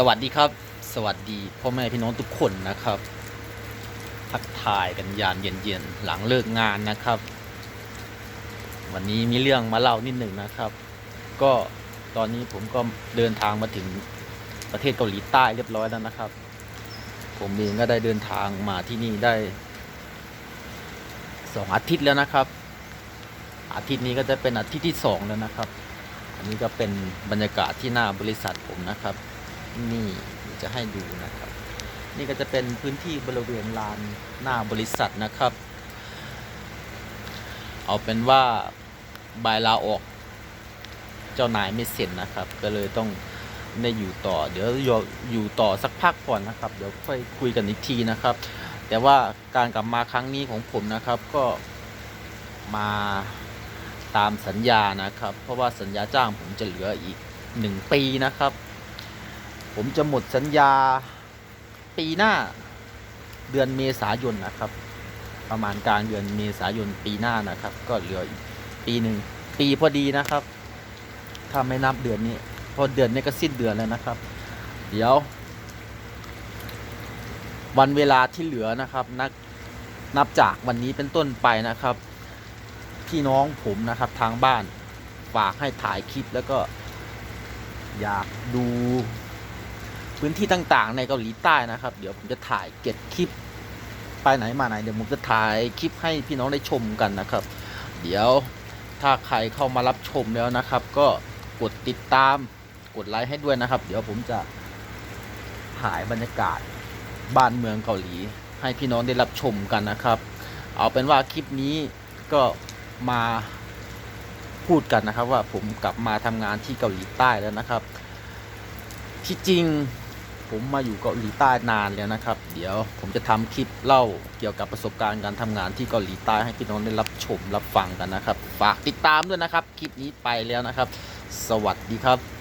สวัสดีครับ สวัสดีพ่อแม่พี่น้องทุกคนนะครับทักทายกันยามเย็นๆหลังเลิกงานนะครับ วันนี้มีเรื่องมาเล่านิดหนึ่งนะครับ ก็ตอนนี้ผมก็เดินทางมาถึงประเทศเกาหลีใต้เรียบร้อยแล้วนะครับ ผมเองก็ได้เดินทางมาที่นี่ได้สองอาทิตย์แล้วนะครับ อาทิตย์นี้ก็จะเป็นอาทิตย์ที่สองแล้วนะครับ อันนี้ก็เป็นบรรยากาศที่หน้าบริษัทผมนะครับ นี่จะให้ดูนะครับ นี่ก็จะเป็นพื้นที่บริเวณลานหน้าบริษัทนะครับ เอาเป็นว่าใบลาออก เจ้านายไม่เซ็นนะครับ ก็เลยต้องได้อยู่ต่อ เดี๋ยวอยู่ต่อสักพักก่อนนะครับ เดี๋ยวค่อยคุยกันอีกทีนะครับ แต่ว่าการกลับมาครั้งนี้ของผมนะครับก็มาตามสัญญานะครับ เพราะว่าสัญญาจ้างผมจะเหลืออีกหนึ่งปีนะครับ ผมจะหมดสัญญาปีหน้าเดือนเมษายนนะครับ ประมาณกลางเดือนเมษายนปีหน้านะครับ ก็เหลืออีกปีหนึ่งปีพอดีนะครับ ถ้าไม่นับเดือนนี้เพราะเดือนนี้ก็สิ้นเดือนแล้วนะครับ เดี๋ยว วันเวลาที่เหลือนะครับ นับนับจากวันนี้เป็นต้นไปนะครับ พี่น้องผมนะครับทางบ้านฝากให้ถ่ายคลิปแล้วก็อยากดู พื้นที่ต่างๆ ในเกาหลีใต้นะครับ เดี๋ยวผมจะถ่ายเก็บคลิปไปไหนมาไหนเดี๋ยวผมจะถ่ายคลิปให้พี่น้องได้ชมกันนะครับ เดี๋ยวถ้าใครเข้ามารับชมแล้วนะครับ ก็กดติดตามกดไลค์ให้ด้วยนะครับ เดี๋ยวผมจะถ่ายบรรยากาศบ้านเมืองเกาหลี ให้พี่น้องได้รับชมกันนะครับ เอาเป็นว่าคลิปนี้ก็มาพูดกันนะครับว่าผมกลับมาทำงานที่เกาหลีใต้แล้วนะครับ ที่จริง ผมมาอยู่เกาหลีใต้นานแล้วนะครับ เดี๋ยวผมจะทำคลิปเล่าเกี่ยวกับประสบการณ์การทำงานที่เกาหลีใต้ให้พี่น้องได้รับชมรับฟังกันนะครับ ฝากติดตามด้วยนะครับ คลิปนี้ไปแล้วนะครับ สวัสดีครับ